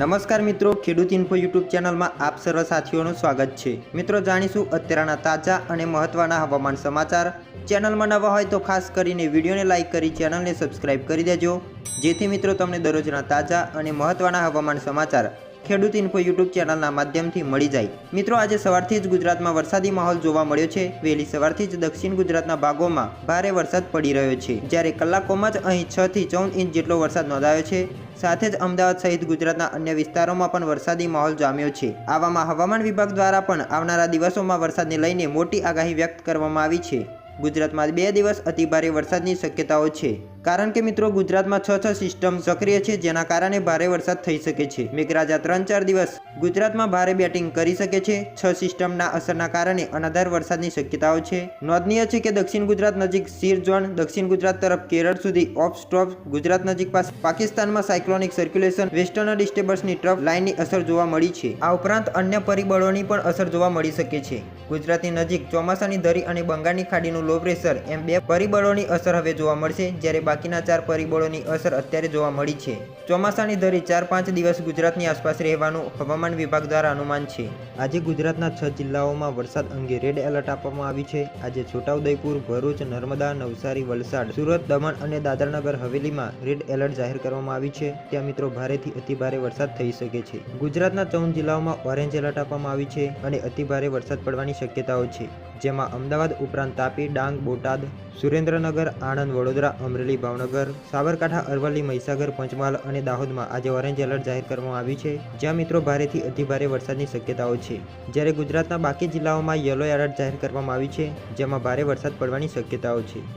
નમસ્કાર મિત્રો, ખેડૂત ઇન્ફો યુટ્યુબ ચેનલમાં આપ સર્વ સાથીઓનું સ્વાગત છે. મિત્રો, જાણીશું અત્યારના તાજા અને મહત્વના હવામાન સમાચાર. ચેનલમાં નવા હોય તો ખાસ કરીને વિડીયોને લાઇક કરી ચેનલને સબસ્ક્રાઇબ કરી દેજો. જેથી મિત્રો, તમને દરરોજના તાજા અને મહત્વના હવામાન સમાચાર ખેડૂત ઇન્ફો યુટ્યુબ ચેનલના માધ્યમથી મળી જાય. મિત્રો, આજે સવારથી જ ગુજરાતમાં વરસાદી માહોલ જોવા મળ્યો છે. વહેલી સવારથી જ દક્ષિણ ગુજરાતના ભાગોમાં ભારે વરસાદ પડી રહ્યો છે. જ્યારે કલાકોમાં જ અહીં છ થી ચૌદ ઇંચ જેટલો વરસાદ નોંધાયો છે. સાથે જ અમદાવાદ સહિત ગુજરાતના અન્ય વિસ્તારોમાં પણ વરસાદી માહોલ જામ્યો છે. આવામાં હવામાન વિભાગ દ્વારા પણ આવનારા દિવસોમાં વરસાદને લઈને મોટી આગાહી વ્યક્ત કરવામાં આવી છે. ગુજરાતમાં બે દિવસ અતિભારે વરસાદની શક્યતાઓ છે. કારણ કે મિત્રો ગુજરાતમાં છ છ સિસ્ટમ સક્રિય છે, જેના કારણે ભારે વરસાદ થઈ શકે છે. મેઘરાજા ત્રણ ચાર દિવસ ગુજરાતમાં ભારે બેટિંગ કરી શકે છે. છ સિસ્ટમના અસરના કારણે અનાધાર વરસાદની શક્યતાઓ છે. નોંધનીય છે કે દક્ષિણ ગુજરાત નજીક સીર ઝોન, દક્ષિણ ગુજરાત તરફ કેરળ સુધી ઓફ સ્ટોપ ગુજરાત નજીક પાસે પાકિસ્તાનમાં સાયક્લોનિક સર્ક્યુલેશન વેસ્ટર્ન ડિસ્ટર્બન્સની ટ્રફ લાઇનની અસર જોવા મળી છે. આ ઉપરાંત અન્ય પરિબળોની પણ અસર જોવા મળી શકે છે. ગુજરાતની નજીક ચોમાસાની ધરી અને બંગાળની ખાડીનું લો પ્રેશર એમ બે પરિબળોની અસર હવે જોવા મળશે, જ્યારે બાકીના ચાર પરિબળોની અસર અત્યારે જોવા મળી છે. ચોમાસાની ધરી ચાર પાંચ દિવસ ગુજરાતની આસપાસ રહેવાનું હવામાન વિભાગ દ્વારા અનુમાન છે. આજે ગુજરાતના છ જિલ્લાઓમાં વરસાદ અંગે રેડ એલર્ટ આપવામાં આવી છે. આજે છોટાઉદેપુર, ભરૂચ, નર્મદા, નવસારી, વલસાડ, સુરત, દમણ અને દાદરનગર હવેલીમાં રેડ એલર્ટ જાહેર કરવામાં આવી છે. ત્યાં મિત્રો ભારેથી અતિભારે વરસાદ થઈ શકે છે. ગુજરાતના ચૌદ જિલ્લાઓમાં ઓરેન્જ એલર્ટ આપવામાં આવી છે અને અતિભારે વરસાદ પડવાની શક્યતાઓ છે. જેમાં અમદાવાદ ઉપરાંત તાપી, ડાંગ, બોટાદ, સુરેન્દ્રનગર, આણંદ, વડોદરા, અમરેલી, ભાવનગર, સાબરકાંઠા, અરવલ્લી, મહીસાગર, પંચમહાલ અને દાહોદમાં આજે ઓરેન્જ એલર્ટ જાહેર કરવામાં આવ્યું છે. જ્યાં મિત્રો ભારેથી અતિભારે વરસાદની શક્યતાઓ છે. જ્યારે ગુજરાતના બાકી જિલ્લાઓમાં યલો એલર્ટ જાહેર કરવામાં આવ્યું છે, જેમાં ભારે વરસાદ પડવાની શક્યતાઓ છે.